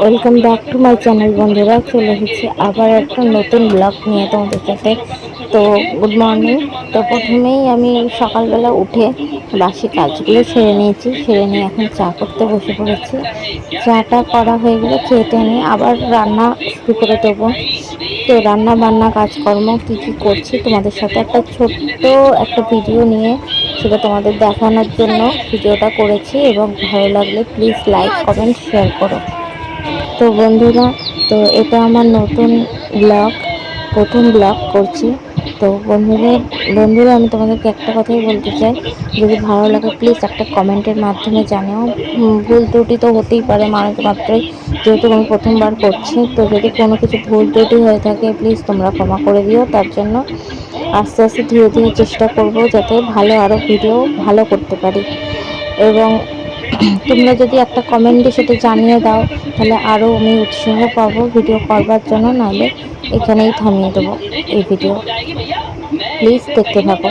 Welcome back to my channel বন্ধুরা। চলে এসেছি আবার একটা নতুন ব্লগ নিয়ে তোমাদের সাথে। তো গুড মর্নিং তো প্রথমেই আমি সকালবেলা উঠে বাসি কাজগুলো সেরে নিয়েছি। সেরে নিয়ে এখন চা করতে বসে পড়েছি। চাটা করা হয়ে গেলে খেতে নিয়ে আবার রান্না শুরু করে দেবো। তো রান্না বান্না কাজকর্ম কী কী করছি তোমাদের সাথে একটা ছোট্ট একটা ভিডিও নিয়ে সেটা তোমাদের দেখানোর জন্য ভিডিওটা করেছি এবং ভালো লাগলে প্লিজ লাইক কমেন্ট শেয়ার করো। তো বন্ধুরা, তো এটা আমার নতুন ব্লগ, প্রথম ব্লগ করছি। তো বন্ধুরা বন্ধুরা, আমি তোমাদেরকে একটা কথাই বলতে চাই। যদি ভালো লাগে প্লিজ একটা কমেন্টের মাধ্যমে জানিও। ভুল ত্রুটি তো হতেই পারে মানুষ মাত্রই যেহেতু আমি প্রথমবার করছি। তো যদি কোনো কিছু ভুল ত্রুটি হয়ে থাকে প্লিজ তোমরা ক্ষমা করে দিও। তার জন্য আস্তে আস্তে ধীরে ধীরে চেষ্টা করব, যাতে ভালো আরও ভিডিও ভালো করতে পারি। এবং তোমরা যদি একটা কমেন্টে সেটা জানিয়ে দাও, তাহলে আরও আমি উৎসাহ পাবো ভিডিও করবার জন্য, নাহলে এখানেই থামিয়ে দেবো এই ভিডিও প্লিজ দেখতে থাকো।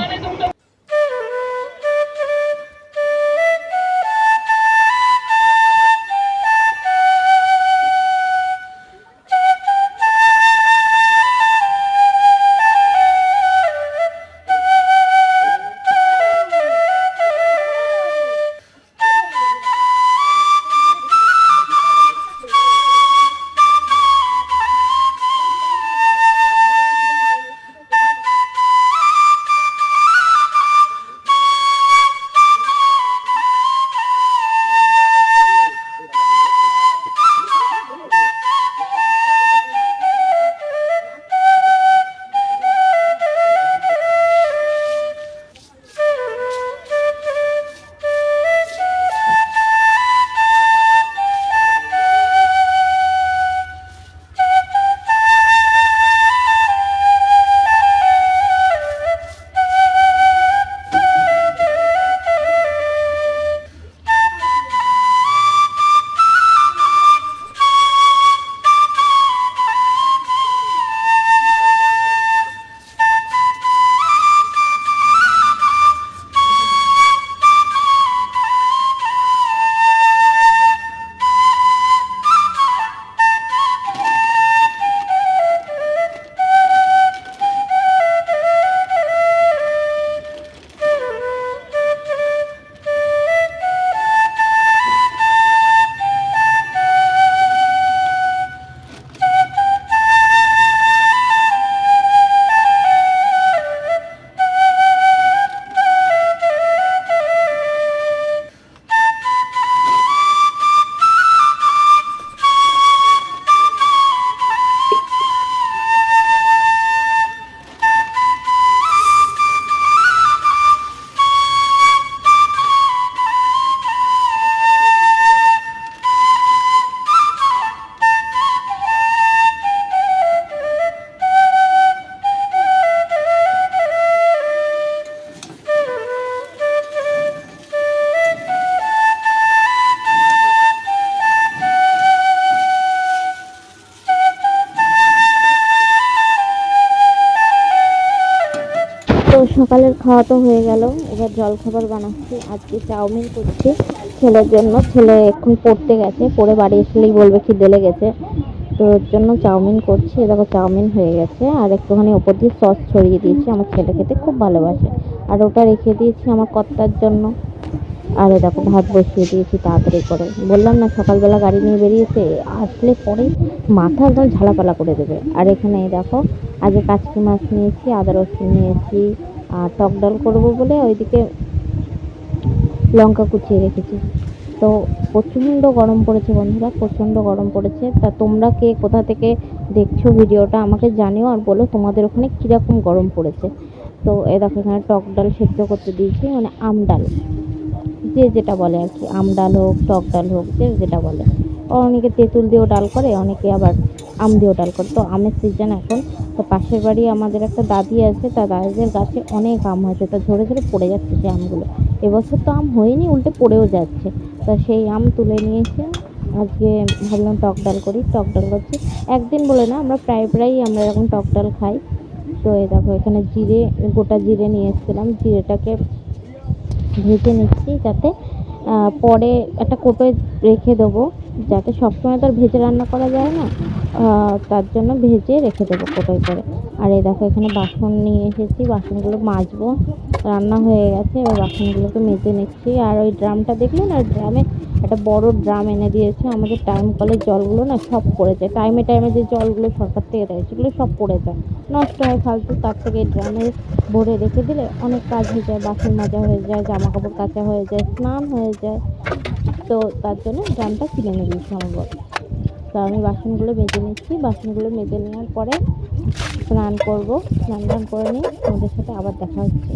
সকালের খাওয়া তো হয়ে গেল। এবার জল খাবার বানাচ্ছি। আজকে চাউমিন করছি ছেলের জন্য। ছেলে এখন পড়তে গেছে। পড়ে বাড়ি আসলেই বলবে খিদে লেগেছে। তো ওর জন্য চাউমিন করছি। দেখো চাউমিন হয়ে গেছে। আর একটুখানি ওপর দিয়ে সস ছড়িয়ে দিয়েছি। আমার ছেলে খেতে খুব ভালোবাসে। আর ওটা রেখে দিয়েছি আমার কর্তার জন্য। আর দেখো ভাত বসিয়ে দিয়েছি তাড়াতাড়ি করে। বললাম না, সকালবেলা গাড়ি নিয়ে বেরিয়েছে। আসলে পরে মাথা একদম ঝালাপালা করে দেবে। আর এখানে দেখো, আগে কাচকি মাছ নিয়েছি, আদা রসুন নিয়েছি আর টক ডাল করব বলে ওইদিকে লঙ্কা কুচিয়ে রেখেছি। তো প্রচণ্ড গরম পড়েছে বন্ধুরা, প্রচণ্ড গরম পড়েছে। তা তোমরা কে কোথা থেকে দেখছ ভিডিওটা আমাকে জানিও আর বলো তোমাদের ওখানে কীরকম গরম পড়েছে। তো এ দেখো এখানে টক ডাল সেদ্ধ করতে দিয়েছি মানে আম ডাল। যে যেটা বলে আর কি, আম ডাল হোক, টক ডাল হোক, যে যেটা বলে। অনেকে তেঁতুল দিয়েও ডাল করে, অনেকে আবার আম দিয়েও ডাল করে। তো আমের সিজন এখন তো পাশের বাড়ি আমাদের একটা দাদি আছে, তা দাদিদের গাছে অনেক আম হয়েছে, তা ঝরে ঝরে পড়ে যাচ্ছে সেই আমগুলো। এবছর তো আম হয়নি, উল্টে পড়েও যাচ্ছে। তা সেই আম তুলে নিয়ে এসে আজকে ভাবলাম টক ডাল করি, টক ডাল করছি। একদিন বলে না, আমরা প্রায় প্রায়ই আমরা এরকম টক ডাল খাই। তো এই দেখো, এখানে জিরে, গোটা জিরে নিয়ে এসেছিলাম। জিরেটাকে ভেজে নিচ্ছি যাতে পরে একটা কোটোয় রেখে দেবো, যাতে সবসময় তো আর ভেজে রান্না করা যায় না। তার জন্য ভেজে রেখে দেবো কোটোয় করে। আর এই দেখো, এখানে বাসন নিয়ে এসেছি, বাসনগুলো মাজবো। রান্না হয়ে গেছে, এবার বাসনগুলোকে মেজে নিচ্ছি। আর ওই ড্রামটা দেখলেন আর ড্রামে একটা বড় ড্রাম এনে দিয়েছে। আমাদের টাইম কলের জলগুলো না সব পড়ে যায়। টাইমে টাইমে যে জলগুলো সরকার থেকে দেয়, সেগুলো সব পড়ে যায়। নষ্ট হয় ফালতু, তার থেকে ড্রামে ভরে রেখে দিলে অনেক কাজ হয়ে যায়, বাসন মাজা হয়ে যায় জামা কাপড় কাচা হয়ে যায়, স্নান হয়ে যায়। তো তার জন্য ড্রামটা কিনে নিয়ে বর তো আমি বাসনগুলো মেজে নিচ্ছি। বাসনগুলো মেজে নেওয়ার পরে স্নান করব। স্নান টান করে নিই তোমাদের সাথে আবার দেখা হচ্ছে।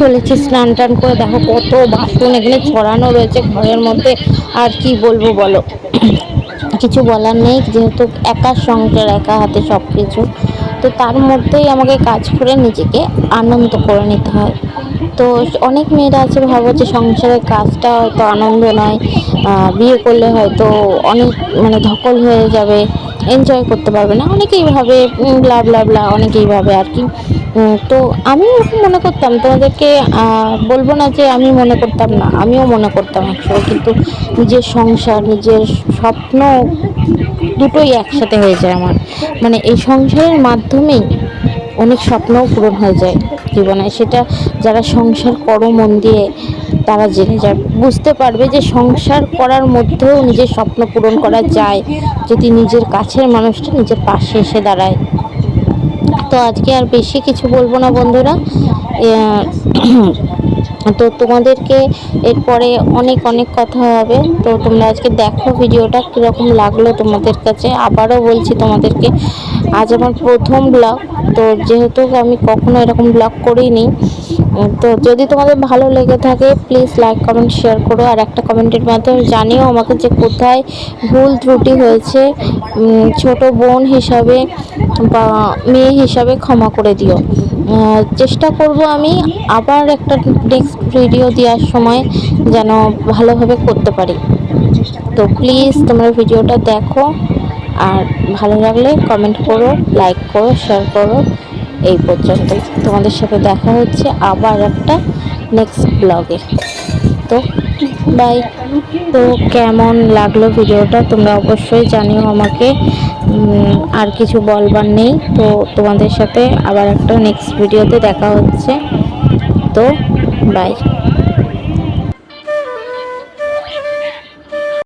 চলেছি, স্নান টান করে দেখো কত বাসন এখানে ছড়ানো রয়েছে ঘরের মধ্যে। আর কি বলব বলো? কিছু বলার নেই, যেহেতু একা সংসার একা হাতে সব কিছু তো তার মধ্যেই আমাকে কাজ করে নিজেকে আনন্দ করে নিতে হয়। তো অনেক মেয়েরা আছে, ভাবো যে সংসারের কাজটা হয়তো আনন্দ নয় বিয়ে করলে হয়তো অনেক মানে ধকল হয়ে যাবে। এনজয় করতে পারবে না। অনেকেই ভাবে ব্লা ব্লা ব্লা অনেকেই ভাবে আর কি। তো আমি ওরকম মনে করতাম, তোমাদেরকে বলব না যে আমি মনে করতাম না, আমিও মনে করতাম একসময়। কিন্তু নিজের সংসার, নিজের স্বপ্ন দুটোই একসাথে হয়ে যায় আমার। মানে এই সংসারের মাধ্যমেই অনেক স্বপ্নও পূরণ হয়ে যায়। জীবনে সেটা যারা সংসার করো মন দিয়ে, তারা জেনে যাবে বুঝতে পারবে যে সংসার করার মধ্যেও নিজের স্বপ্ন পূরণ করা যায়, যদি নিজের কাছের মানুষটা নিজের পাশে এসে দাঁড়ায়। তো আজকে আর বেশি কিছু বলব না বন্ধুরা। তো তোমাদেরকে এরপরে অনেক অনেক কথা হবে। তো তোমরা আজকে দেখো ভিডিওটা কীরকম লাগল তোমাদের কাছে। আবারও বলছি তোমাদেরকে, আজ আমার প্রথম ব্লগ তো যেহেতু আমি কখনো এরকম ব্লগ করিনি, তো যদি তোমাদের ভালো লেগে থাকে প্লিজ লাইক কমেন্ট শেয়ার করো। আর একটা কমেন্টের মাধ্যমে জানিও আমাকে যে কোথায় ভুল ত্রুটি হয়েছে। ছোট বোন হিসাবে বা মেয়ে হিসাবে ক্ষমা করে দিও। চেষ্টা করব আমি আবার একটা নেক্সট ভিডিও দেওয়ার সময় যেন ভালোভাবে করতে পারি। তো প্লিজ তোমরা ভিডিওটা দেখো আর ভালো লাগলে কমেন্ট করো লাইক করো শেয়ার করো। এই পর্যন্ত তোমাদের সাথে দেখা হচ্ছে আবার একটা নেক্সট ব্লগে তো বাই। তো কেমন লাগল ভিডিওটা তোমরা অবশ্যই জানিও আমাকে। আর কিছু বলবার নেই। তো তোমাদের সাথে আবার একটা নেক্সট ভিডিওতে দেখা হচ্ছে। তো বাই।